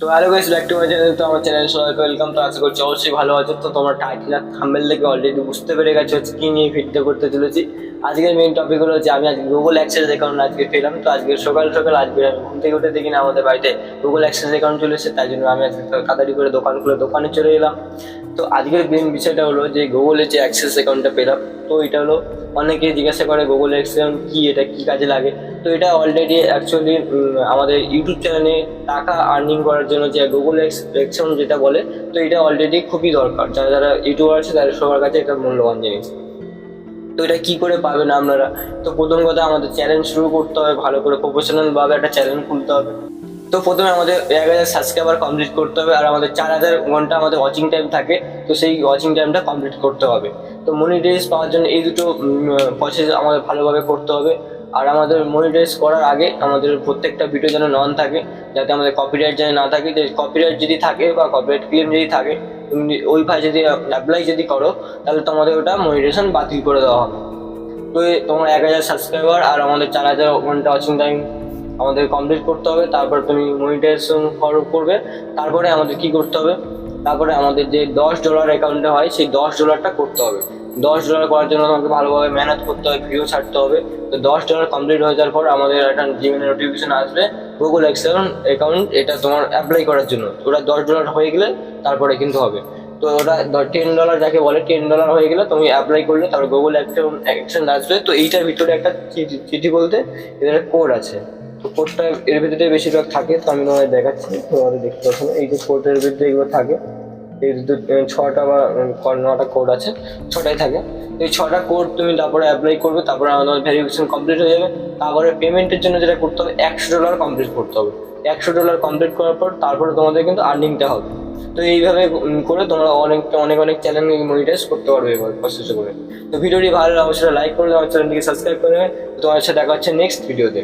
তো hello guys back to my channel তো আমার চ্যানেল সবাইকে ওয়েলকাম তো আশা করছি অবশ্যই ভালো আছো। তো তোমার টাইটেল আর থাম্বেল থেকে অলরেডি বুঝতে পেরে গেছো হচ্ছে কি নিয়ে ভিডিও করতে চলেছি। আজকের মেন টপিক হলো যে আমি আজকে গুগল অ্যাক্সেস অ্যাকাউন্ট আজকে পেলাম। তো আজকে সকাল সকাল আজকে আমি ঘুম থেকে উঠে দেখি না আমাদের বাড়িতে গুগল অ্যাক্সেস অ্যাকাউন্ট চলেছে তাই জন্য আমি আজকে তাড়াতাড়ি করে দোকান খুলে দোকানে চলে এলাম। তো আজকের মেন বিষয়টা হলো যে গুগলের যে অ্যাক্সেস অ্যাকাউন্টটা পেলাম, তো এটা হলো অনেকে জিজ্ঞাসা করে গুগল অ্যাকাউন্ট কী, এটা কী কাজে লাগে? তো এটা অলরেডি অ্যাকচুয়ালি আমাদের ইউটিউব চ্যানেলে টাকা আর্নিং করার জন্য যে গুগল অ্যাকাউন্ট যেটা বলে, তো এটা অলরেডি খুবই দরকার। যারা যারা ইউটিউবার আছে, তাদের সবার কাছে এটা মূল্যবান জিনিস। তো এটা কী করে পাবেন আপনারা? তো প্রথম কথা, আমাদের চ্যানেল শুরু করতে হবে, ভালো করে প্রফেশনাল ভাবে একটা চ্যানেল খুলতে হবে। তো প্রথমে আমাদের এক হাজার সাবস্ক্রাইবার কমপ্লিট করতে হবে আর আমাদের চার হাজার ঘণ্টা আমাদের ওয়াচিং টাইম থাকে, তো সেই ওয়াচিং টাইমটা কমপ্লিট করতে হবে। তো মনিটাইজ পাওয়ার জন্য এই দুটো প্রসেস আমাদের ভালোভাবে করতে হবে। আর আমাদের মনিটাইজ করার আগে আমাদের প্রত্যেকটা ভিডিও যেন নন থাকে, যাতে আমাদের কপিরাইট যেন না থাকে। যে কপিরাইট যদি থাকে বা কপিরাইট ক্লেম যদি থাকে, তুমি ওইভাবে যদি অ্যাপ্লাই যদি করো, তাহলে তোমাদের ওটা মনিটাইজেশন বাতিল করে দেওয়া হবে। তো তোমার এক হাজার সাবস্ক্রাইবার আর আমাদের চার হাজার ঘণ্টা ওয়াচিং টাইম আমাদের কমপ্লিট করতে হবে, তারপর তুমি মনিটাইজেশন ফলো করবে, তারপরে আমাদের কি করতে হবে? তারপরে আমাদের যে দশ ডলার অ্যাকাউন্টে হয়, সেই দশ ডলারটা করতে হবে। দশ ডলার করার জন্য তোমাকে ভালোভাবে মেহনত করতে হবে, ভিডিও ছাড়তে হবে। তো দশ ডলার কমপ্লিট হয়ে যাওয়ার পর আমাদের একটা জিমেল নোটিফিকেশন আসবে গুগল অ্যাকাউন্ট অ্যাকাউন্ট এটা তোমার অ্যাপ্লাই করার জন্য। ওটা দশ ডলার হয়ে গেলে তারপরে কিন্তু হবে। তো ওটা টেন ডলার যাকে বলে টেন ডলার হয়ে গেলে তুমি অ্যাপ্লাই করলে, তারপর গুগল অ্যাকাউন্ট অ্যাকশন আসবে। তো এইটার ভিতরে একটা চিঠি চিঠি বলতে এদের কোড আছে। তো কোডটা এর ভিতরে বেশিরভাগ থাকে, তো আমি তোমাদের দেখাচ্ছি, তোমাদের দেখতে পাচ্ছ এই যে কোডের ভিতরে এগুলো থাকে, এই দু- ছটা বা নটা কোড আছে, ছটাই থাকে। এই ছটা কোড তুমি তারপরে অ্যাপ্লাই করবে, তারপরে আমাদের ভেরিফিকেশন কমপ্লিট হয়ে যাবে। তারপরে পেমেন্টের জন্য যেটা করতে হবে, একশো ডলার কমপ্লিট করতে হবে। একশো ডলার কমপ্লিট করার পর তারপরে তোমাদের কিন্তু আর্নিংটা হবে। তো এইভাবে করে তোমরা অনেক অনেক অনেক চ্যানেল মনিটাইজ করতে পারবে এবার প্রসেসে করে তো ভিডিওটি ভালো লাগে অবশ্যই লাইক করলে আমার চ্যানেলটিকে সাবস্ক্রাইব করে তোমার সাথে দেখা হচ্ছে নেক্সট ভিডিওতে